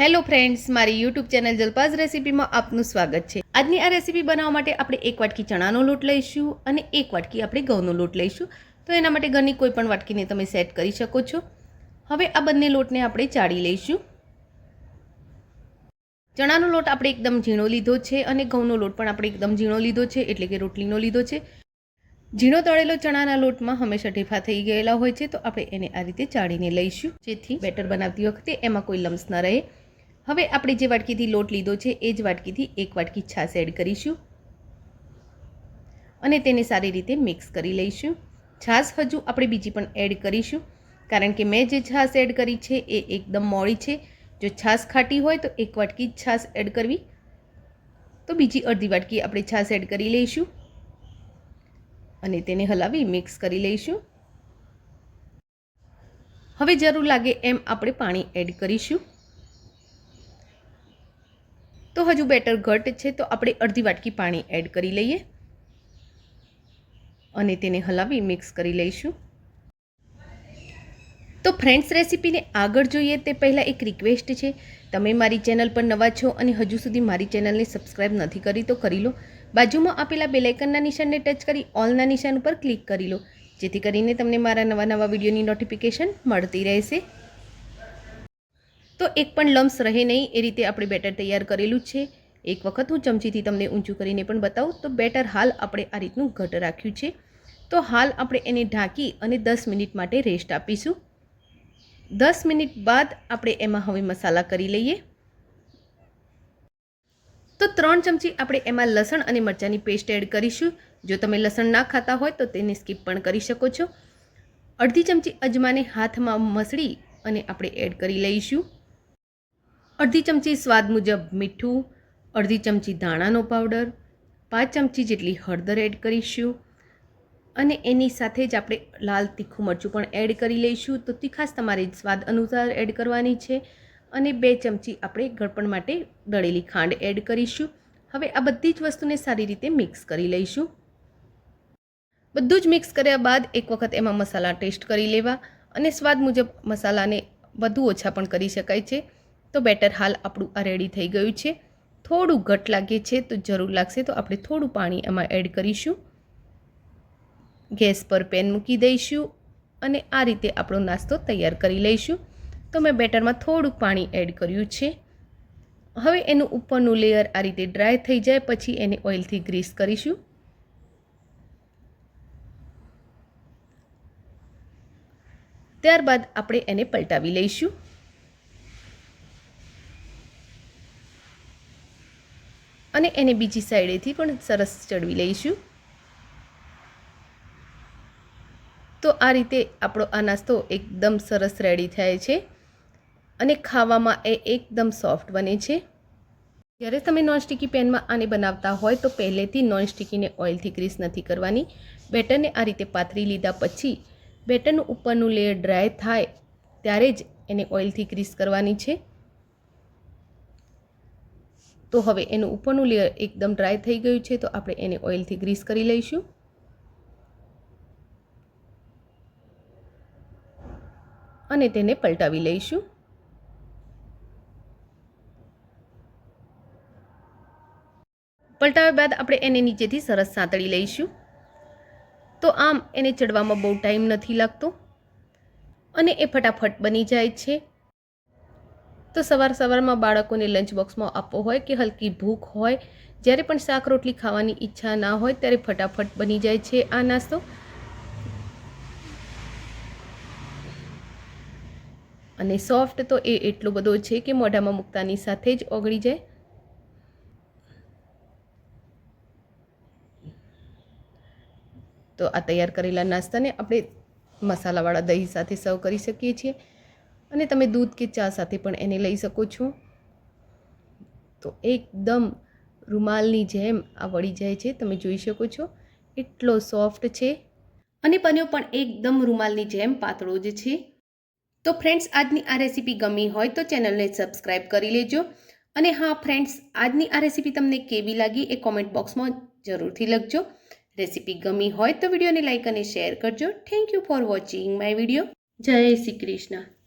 Hello friends મારી YouTube channel જલપાઝ રેસીપીમાં આપનું સ્વાગત છે. આજની આ રેસીપી બનાવવા માટે આપણે એક વાટકી ચણાનો લોટ લઈશું અને એક વાટકી આપણે ઘઉંનો લોટ લઈશું. તો એના માટે ઘરની કોઈ પણ વાટકીને તમે સેટ કરી શકો છો. હવે આ બંને લોટને આપણે ચાળી લઈશું. ચણાનો લોટ આપણે એકદમ ઝીણો લીધો છે અને ઘઉંનો લોટ પણ આપણે એકદમ ઝીણો લીધો છે, એટલે કે રોટલીનો લીધો છે. ઝીણો તળેલો ચણાના લોટમાં હંમેશા ઢેફા થઈ ગયેલા હોય છે, તો આપણે એને આ રીતે ચાળીને લઈશું. જેથી બેટર બનાવતી વખતે એમાં કોઈ લમ્સ ન રહે. હવે આપણે જે વાટકીથી લોટ લીધો છે, એ જ વાટકીથી એક વાટકી છાશ એડ કરીશું. અને તેને સારી રીતે મિક્સ કરી લઈશું. છાશ હજુ આપણે બીજી પણ એડ કરીશું. કારણ કે મેં જે છાશ એડ કરી છે, એ એકદમ મોડી છે. જો છાશ ખાટી હોય તો એક વાટકી છાશ એડ કરવી. તો બીજી અડધી વાટકી આપણે છાશ એડ કરી લઈશું. અને તેને હલાવી મિક્સ કરી લઈશું. હવે જરૂર લાગે એમ આપણે પાણી એડ કરીશું. હજુ બેટર ઘટ છે, તો આપણે અડધી વાટકી પાણી એડ કરી લઈએ અને તેને હલાવી મિક્સ કરી લઈશું. તો ફ્રેન્ડ્સ, રેસીપીને આગળ જોઈએ તે પહેલાં એક રિક્વેસ્ટ છે. તમે મારી ચેનલ પર નવા છો અને હજુ સુધી મારી ચેનલને સબસ્ક્રાઈબ નથી કરી, તો કરી લો. બાજુમાં આપેલા બેલાઇકનના નિશાનને ટચ કરી ઓલના નિશાન ઉપર ક્લિક કરી લો. જેથી કરીને તમને મારા નવા નવા વિડીયોની નોટિફિકેશન મળતી રહેશે. તો એક પણ લમ્સ રહે નહીં, એ રીતે આપણે બેટર તૈયાર કરેલું છે. એક વખત હું ચમચીથી તમને ઊંચું કરીને પણ બતાવું, તો બેટર હાલ આપણે આ રીતનું ઘટ રાખ્યું છે. તો હાલ આપણે એને ઢાંકી અને દસ મિનિટ માટે રેસ્ટ આપીશું. દસ મિનિટ બાદ આપણે એમાં હવે મસાલા કરી લઈએ. તો ત્રણ ચમચી આપણે એમાં લસણ અને મરચાંની પેસ્ટ એડ કરીશું. જો તમે લસણ ના ખાતા હોય તો તેને સ્કીપ પણ કરી શકો છો. અડધી ચમચી અજમાને હાથમાં મસળી અને આપણે એડ કરી લઈશું. અડધી ચમચી સ્વાદ મુજબ મીઠું, અડધી ચમચી ધાણાનો પાવડર પાંચ ચમચી જેટલી હળદર એડ કરીશું અને એની સાથે જ આપણે લાલ તીખું મરચું પણ એડ કરી લઈશું. તો તીખાશ તમારે સ્વાદ અનુસાર એડ કરવાની છે અને બે ચમચી આપણે ગળપણ માટે દળેલી ખાંડ એડ કરીશું. હવે આ બધી જ વસ્તુને સારી રીતે મિક્સ કરી લઈશું. બધું જ મિક્સ કર્યા બાદ એક વખત એમાં મસાલા ટેસ્ટ કરી લેવા અને સ્વાદ મુજબ મસાલાને વધુ ઓછા પણ કરી શકાય છે. તો બેટર હાલ આપણું આ રેડી થઈ ગયું છે. થોડું ઘટ લાગે છે તો જરૂર લાગશે તો આપણે થોડું પાણી એમાં એડ કરીશું. ગેસ પર પેન મૂકી દઈશું અને આ રીતે આપણો નાસ્તો તૈયાર કરી લઈશું. તો મેં બેટરમાં થોડુંક પાણી એડ કર્યું છે. હવે એનું ઉપરનું લેયર આ રીતે ડ્રાય થઈ જાય પછી એને ઓઇલથી ગ્રીસ કરીશું. ત્યારબાદ આપણે એને પલટાવી લઈશું. અને એને બીજી સાઈડેથી પણ સરસ ચડવી લઈશું. તો આ રીતે આપણો આ નાસ્તો એકદમ સરસ રેડી થાય છે અને ખાવામાં એ એકદમ સોફ્ટ બને છે. જ્યારે તમે નોનસ્ટિકી પેનમાં આને બનાવતા હોય તો પહેલેથી નોનસ્ટિકીને ઓઇલથી ગ્રીસ નથી કરવાની. બેટરને આ રીતે પાથરી લીધા પછી બેટરનું ઉપરનું લેયર ડ્રાય થાય ત્યારે જ એને ઓઇલથી ગ્રીસ કરવાની છે. તો હવે એનું ઉપરનું લેયર એકદમ ડ્રાય થઈ ગયું છે, તો આપણે એને ઓઇલથી ગ્રીસ કરી લઈશું. અને તેને પલટાવી લઈશું. પલટાવ્યા બાદ આપણે એને નીચેથી સરસ સાંતળી લઈશું. તો આમ એને ચડવામાં બહુ ટાઈમ નથી લાગતો. અને એ ફટાફટ બની જાય છે. તો સવાર સવારમાં બાળકોને લંચ બોક્સમાં આપવો હોય કે હલકી ભૂખ હોય, જ્યારે પણ શાક રોટલી ખાવાની ઈચ્છા ના હોય ત્યારે ફટાફટ બની જાય છે આ નાસ્તો. અને સોફ્ટ તો એ એટલો બધો છે કે મોઢામાં મૂકતાની સાથે જ ઓગળી જાય. તો આ તૈયાર કરેલા નાસ્તાને આપણે મસાલાવાળા દહીં સાથે સર્વ કરી શકીએ છીએ. અને તમે દૂધ કે ચા સાથે પણ એને લઈ શકો છો. તો એકદમ રૂમાલની જેમ આ વળી જાય છે, તમે જોઈ શકો છો. એટલો સોફ્ટ છે અને બન્યો પણ એકદમ રૂમાલની જેમ પાતળો જ છે. તો ફ્રેન્ડ્સ, આજની આ રેસીપી ગમી હોય તો ચેનલને સબસ્ક્રાઈબ કરી લેજો. અને હા, ફ્રેન્ડ્સ, આજની આ રેસીપી તમને કેવી લાગી એ કોમેન્ટ બોક્સમાં જરૂરથી લખજો. રેસીપી ગમી હોય તો વિડીયોને લાઇક અને શેર કરજો. Thank you for watching my video. જય શ્રી કૃષ્ણ.